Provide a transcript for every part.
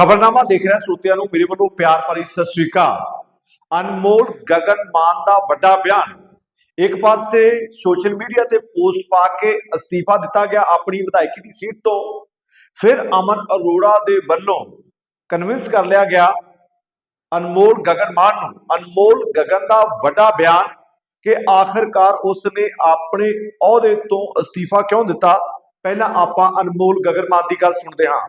ਖਬਰਨਾਮਾ ਦੇਖ ਰਿਹਾ ਸਰੋਤਿਆਂ ਨੂੰ, ਮੇਰੇ ਵੱਲੋਂ ਪਿਆਰ ਭਰੀ ਸਤਿ ਸ੍ਰੀ ਅਕਾਲ। ਅਨਮੋਲ ਗਗਨ ਮਾਨ ਦਾ ਵੱਡਾ ਬਿਆਨ। ਇੱਕ ਪਾਸੇ ਸੋਸ਼ਲ ਮੀਡੀਆ ਤੇ ਪੋਸਟ ਪਾ ਕੇ ਅਸਤੀਫਾ ਦਿੱਤਾ ਗਿਆ ਆਪਣੀ ਵਿਧਾਇਕੀ ਦੀ ਸੀਟ ਤੋਂ। ਫਿਰ ਅਮਨ ਅਰੋੜਾ ਦੇ ਵੱਲੋਂ ਕਨਵਿੰਸ ਕਰ ਲਿਆ ਗਿਆ ਅਨਮੋਲ ਗਗਨ ਮਾਨ ਨੂੰ। ਅਨਮੋਲ ਗਗਨ ਦਾ ਵੱਡਾ ਬਿਆਨ ਕਿ ਆਖਰਕਾਰ ਉਸ ਨੇ ਆਪਣੇ ਅਹੁਦੇ ਤੋਂ ਅਸਤੀਫਾ ਕਿਉਂ ਦਿੱਤਾ? ਪਹਿਲਾਂ ਆਪਾਂ ਅਨਮੋਲ ਗਗਨ ਮਾਨ ਦੀ ਗੱਲ ਸੁਣਦੇ ਹਾਂ।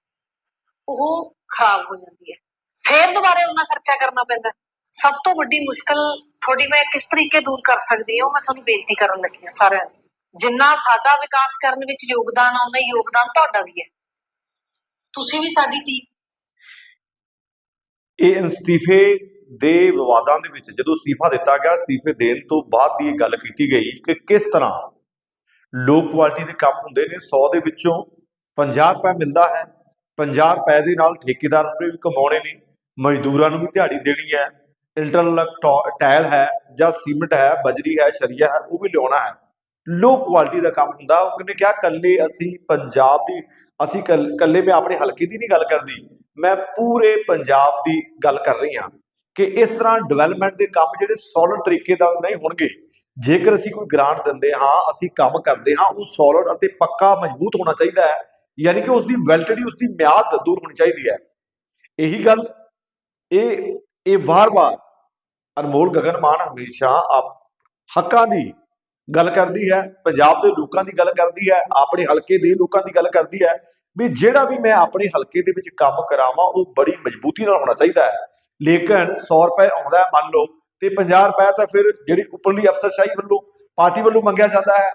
ਉਹ ਖਰਾਬ ਹੋ ਜਾਂਦੀ ਹੈ। ਫਿਰ ਦੁਬਾਰਾ ਉਹਨਾਂ ਖਰਚਾ ਕਰਨਾ ਪੈਂਦਾ ਸਭ ਤੋਂ ਵੱਡੀ ਮੁਸ਼ਕਲ ਤੁਹਾਡੀ ਮੈਂ ਕਿਸ ਤਰੀਕੇ ਦੂਰ ਕਰ ਸਕਦੀ ਹਾਂ ਮੈਂ ਤੁਹਾਨੂੰ ਬੇਨਤੀ ਕਰਨ ਲੱਗੀ ਹਾਂ ਸਾਰਿਆਂ ਨੂੰ। ਜਿੰਨਾ ਸਾਡਾ ਵਿਕਾਸ ਕਰਨ ਵਿੱਚ ਯੋਗਦਾਨ ਆ, ਯੋਗਦਾਨ ਤੁਹਾਡਾ ਵੀ ਹੈ। ਤੁਸੀਂ ਵੀ ਸਾਡੀ ਟੀਮ ਇਹ ਅਸਤੀਫੇ ਦੇ ਵਿਵਾਦਾਂ ਦੇ ਵਿੱਚ ਜਦੋਂ ਅਸਤੀਫਾ ਦਿੱਤਾ ਗਿਆ ਅਸਤੀਫੇ ਦੇਣ ਤੋਂ ਬਾਅਦ ਦੀ ਇਹ ਗੱਲ ਕੀਤੀ ਗਈ ਕਿ ਕਿਸ ਤਰ੍ਹਾਂ ਲੋ ਕੁਆਲਿਟੀ ਦੇ ਕੰਮ ਹੁੰਦੇ ਨੇ। 100 ਦੇ ਵਿੱਚੋਂ 50 ਰੁਪਏ ਮਿਲਦਾ ਹੈ। 50 ਰੁਪਏ ਦੇ ਨਾਲ ਠੇਕੇਦਾਰ ਨੂੰ ਵੀ ਕਮਾਉਣੇ ਨੇ, ਮਜ਼ਦੂਰਾਂ ਨੂੰ ਵੀ ਦਿਹਾੜੀ ਦੇਣੀ ਹੈ ਇੰਟਰਲਕ ਟਾਇਲ ਹੈ ਜਾਂ ਸੀਮਿੰਟ ਹੈ, ਬਜਰੀ ਹੈ ਸ਼ਰੀਆ ਹੈ, ਉਹ ਵੀ ਲਿਆਉਣਾ ਹੈ। ਲੋ ਕੁਆਲਿਟੀ ਦਾ ਕੰਮ ਹੁੰਦਾ, ਉਹ ਕਹਿੰਦੇ ਕਿਹਾ ਕੱਲੇ ਅਸੀਂ ਪੰਜਾਬ ਦੀ, ਅਸੀਂ ਕੱਲ- ਕੱਲੇ ਮੈਂ ਆਪਣੇ ਹਲਕੇ ਦੀ ਨਹੀਂ ਗੱਲ ਕਰਦੀ, ਮੈਂ ਪੂਰੇ ਪੰਜਾਬ ਦੀ ਗੱਲ ਕਰ ਰਹੀ ਹਾਂ ਕਿ ਇਸ ਤਰ੍ਹਾਂ ਡਿਵੈਲਪਮੈਂਟ ਦੇ ਕੰਮ ਜਿਹੜੇ ਸੋਲਿਡ ਤਰੀਕੇ ਨਾਲ ਨਹੀਂ ਹੋਣਗੇ, ਜੇਕਰ ਅਸੀਂ ਕੋਈ ਗ੍ਰਾਂਟ ਦਿੰਦੇ ਹਾਂ, ਅਸੀਂ ਕੰਮ ਕਰਦੇ ਹਾਂ, ਉਹ ਸੋਲਿਡ ਅਤੇ ਪੱਕਾ ਮਜ਼ਬੂਤ ਹੋਣਾ ਚਾਹੀਦਾ ਹੈ ਯਾਨੀ ਕਿ ਉਸ ਦੀ ਵੈਲਿਡਿਟੀ ਉਸ ਦੀ ਮਿਆਦ ਦੂਰ ਹੋਣੀ ਚਾਹੀਦੀ ਹੈ। ਇਹੀ ਗੱਲ, ਇਹ ਇਹ ਵਾਰ-ਵਾਰ ਅਨਮੋਲ ਗਗਨ ਮਾਨ ਹਮੇਸ਼ਾ ਆਪ ਹੱਕਾਂ ਦੀ ਗੱਲ ਕਰਦੀ ਹੈ, ਪੰਜਾਬ ਦੇ ਲੋਕਾਂ ਦੀ ਗੱਲ ਕਰਦੀ ਹੈ, ਆਪਣੇ ਹਲਕੇ ਦੇ ਲੋਕਾਂ ਦੀ ਗੱਲ ਕਰਦੀ ਹੈ ਵੀ ਜਿਹੜਾ ਵੀ ਮੈਂ ਆਪਣੇ ਹਲਕੇ ਦੇ ਵਿੱਚ ਕੰਮ ਕਰਾਵਾਂ, ਉਹ ਬੜੀ ਮਜ਼ਬੂਤੀ ਨਾਲ ਹੋਣਾ ਚਾਹੀਦਾ ਹੈ। ਲੇਕਿਨ 100 ਰੁਪਏ ਆਉਂਦਾ ਹੈ ਮੰਨ ਲਓ, ਤੇ 50 ਰੁਪਏ ਤਾਂ ਫਿਰ ਜਿਹੜੀ ਉੱਪਰਲੀ ਅਫਸਰਸ਼ਾਹੀ ਵੱਲੋਂ, ਪਾਰਟੀ ਵੱਲੋਂ ਮੰਗਿਆ ਜਾਂਦਾ ਹੈ।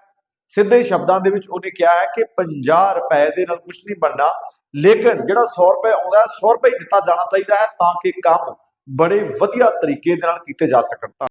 ਸਿੱਧੇ ਸ਼ਬਦਾਂ ਦੇ ਵਿੱਚ ਉਹਨੇ ਕਿਹਾ ਹੈ ਕਿ 50 ਰੁਪਏ ਦੇ ਨਾਲ ਕੁਝ ਨਹੀਂ ਬਣਨਾ, ਲੇਕਿਨ ਜਿਹੜਾ 100 ਰੁਪਏ ਆਉਂਦਾ ਹੈ 100 ਰੁਪਏ ਦਿੱਤਾ ਜਾਣਾ ਚਾਹੀਦਾ ਹੈ ਤਾਂ ਕਿ ਕੰਮ ਬੜੇ ਵਧੀਆ ਤਰੀਕੇ ਦੇ ਨਾਲ ਕੀਤੇ ਜਾ ਸਕਣ।